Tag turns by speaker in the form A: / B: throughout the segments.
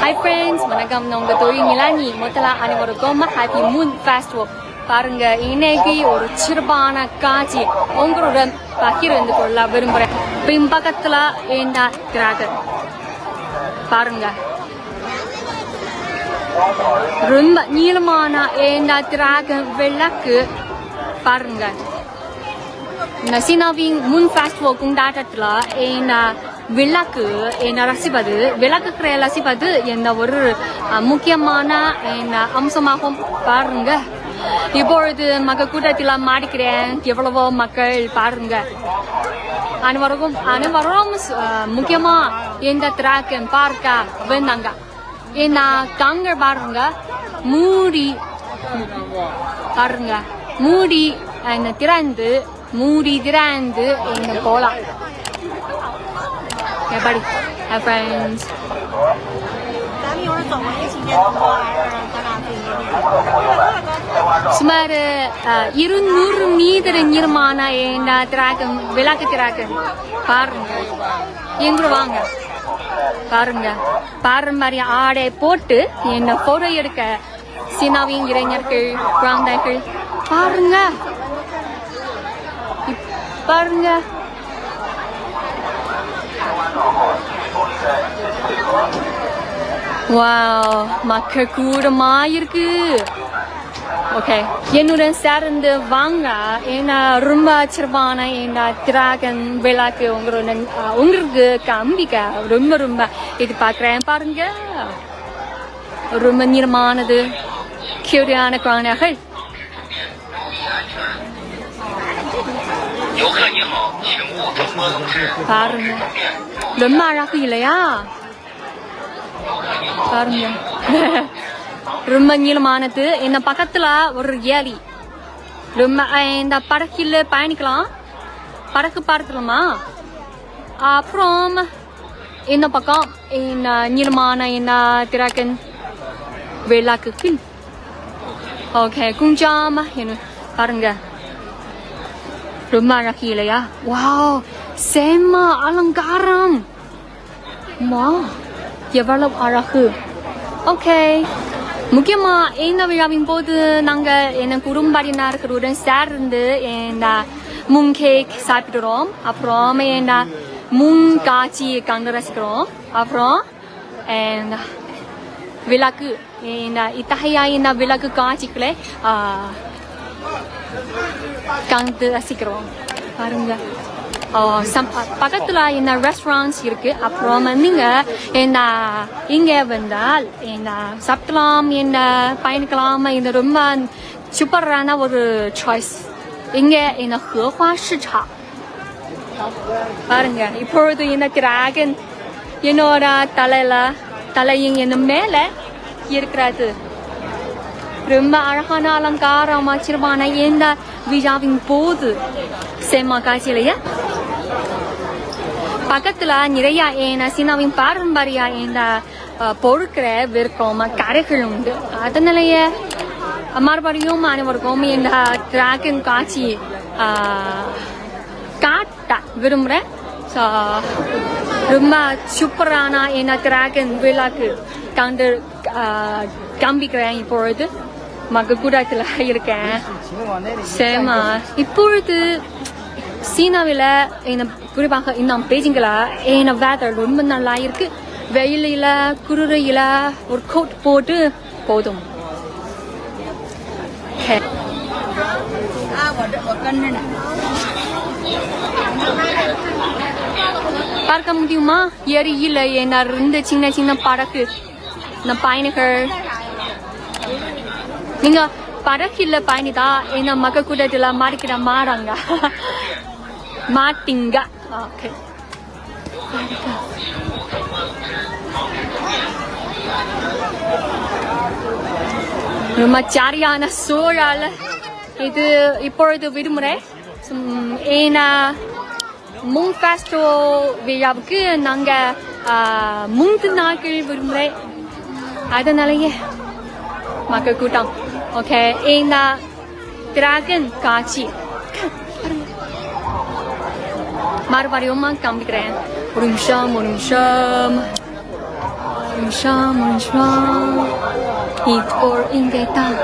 A: வணக்கம். நான் உங்க தொழில் மிலானி. முதல்ல அனைவருக்கும் ஹாப்பி மூன் ஃபெஸ்டிவல் பாருங்க இன்னைக்கு ஒரு சிறப்பான காட்சி. உங்களுடன் பகிர்ந்து கொள்ள விரும்புறேன். பின்பக்கத்துல ஏண்டா கிராகர் பாருங்க. ரொம்ப நீளமான ஏண்டா டிராகன் விளக்கு? பாருங்க. நசினாவின் முன் ஃபெஸ்டிவல் கொண்டாட்டத்தில் இந்த விளக்கு என்ன ரசிப்பது விளக்குக்கிற ரசிப்பது எந்த ஒரு முக்கியமான என்ன அம்சமாகும் பாருங்க. இப்பொழுது மக்கள் கூட்டத்தில் மாடிக்கிறேன். எவ்வளவோ மக்கள் பாருங்க. அனைவருக்கும் அனைவரும் முக்கியமா இந்த திராக்கு பார்க்க வந்தாங்க என்ன கங்கள் பாருங்க. மூடி பாருங்க. மூடி திறந்து மூடி திறந்து இந்த போலாம் எப்படி ஃப்ரெண்ட்ஸ்
B: 咱们一会儿走过去，今天多玩儿，咱俩可以。
A: சுமார் அஹ், இருநூறு மீட்டர் நீளமான இந்த திராகம் விளக்கு திராகம் பாருங்க எங்க வாங்க பாருங்க பாரம்பரிய ஆடை போட்டு என்ன போட்டோ எடுக்க சீனாவின் இளைஞர்கள் குழந்தைகள் பாருங்க இப்- பாருங்க வாவ் மக்க கூடமா இருக்கு ஓகே என்னுடன் சேர்ந்து வாங்க. ஏன்னா ரொம்ப ஆச்சரியமான ஏன்னா திராகன் விழாக்கு உங்களோட உங்களுக்கு கம்பிக்க ரொம்ப ரொம்ப இது பார்க்குறேன் பாருங்க. ரொம்ப நீளமானது கியூரியான குழந்தைகள். பாருங்க ரொம்ப அழகு இல்லையா? பாருங்க. ரொம்ப நீளமானது. இந்த பக்கத்துல ஒரு ஏரி. ரொம்ப இந்த படகில் பயணிக்கலாம். படகு பார்க்கலாமா அப்புறம் இந்த பக்கம்? இந்த நீளமான இந்த திராக்கன் விளக்குக்கு ஓகே குஞ்சாம. என்ன பாருங்க. ரொம்ப அழகு இல்லையா? வாவ் செம்மா அலங்காரம். மா. எவ்வளவு அழகு ஓகே முக்கியமா இந்த விழாவின் போது நாங்க என் குடும்பத்தினர்களுடன் சேர்ந்து இந்த மூங் கேக் சாப்பிடுறோம் அப்புறம் இந்த மூங் காட்சி கண்டு ரசிக்கிறோம் அப்புறம் விளக்கு இந்த இத்தகைய இந்த விளக்கு காட்சிகளை கண்டு ரசிக்கிறோம் பாருங்க சம்- பக்கத்தில் இந்த ரெஸ்டாரண்ட்ஸ் இருக்கு அப்புறம் நீங்க இந்த இங்கே வந்தால் இந்த சாப்பிடலாம் இந்த பயணிக்கலாம் இந்த ரொம்ப சூப்பரான ஒரு சாய்ஸ் இங்கே இந்த ஹெஹா சிச்சா பாருங்க இப்பொழுது இந்த டிராகன் என்னோட தலையில தலையின் என்ன மேல இருக்கிறது ரொம்ப அழகான அலங்காரம் ஆச்சரியமான இந்த விழாவின் போது செம்ம காட்சி இல்லையா பக்கத்துல நிறைய ஏன சீனாவின் பாரம்பரிய இந்த பொறுக்கிற பொருட்களை விற்கும் கடைகள் உண்டு. அதனாலயே மறுபடியும் அனைவருக்கும் இந்த டிராகன் காட்சி காட்ட விரும்புறேன். ஸோ ரொம்ப சூப்பரான என்ன டிராகன் விழாக்கு கண்டு கம்பிக்கிறேன் காண்பிக்கிறேன் இப்பொழுது. மக கூடத்தில் இருக்கேன். சேமா இப்பொழுது சீனாவில் இந்த குறிப்பாக இன்னும் பெய்ஜிங்கில் என்ன வேதர் ரொம்ப நல்லா இருக்கு வெயிலில் குளிரையில் ஒரு கோட் போட்டு போதும். பார்க்க முடியுமா? எரியில் என்ன இருந்து சின்ன சின்ன படகு. இந்த பயணிகள். நீங்க படகு இல்லை பயணிதா என்ன மக்க கூட்டத்தில் மாறிக்கிட மாறாங்க மாட்டிங்க. ஓகே. ரொம்ப சரியான சூழல். இது இப்பொழுது விடுமுறை. ஏன்னா முன் ஃபெஸ்டிவல் விழாவுக்கு நாங்கள் மூன்று நாட்கள் விடுமுறை. அதனாலேயே மக்கள் கூட்டம். ஓகே இந்த டிராகன் காட்சி. மறுபடியும் காமிக்கிறேன் ஒரு நிமிஷம் ஒரு நிமிஷம் ஒரு நிமிஷம் ஒரு நிமிஷம் இப்போ இங்கே தான்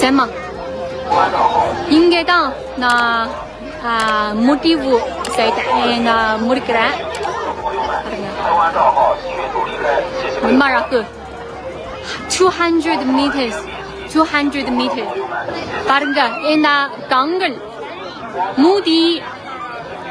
A: சேமா இங்கே தான் நான் முடிவு செய்தேன் நான் முடிக்கிறேன் ரொம்ப அழகு 200 meters. 200 meters. பாருங்க என்ன கங்கள்
C: மூதி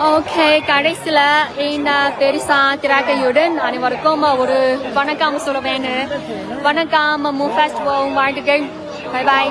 A: ஓகே கடைசியில் இந்த பெருசா திராக்கையுடன் அனைவருக்கும் ஒரு வணக்கம் சொல்ல வணக்கம் மூ ஃபெஸ்டிவல் வாழ்த்துக்கள். Bye bye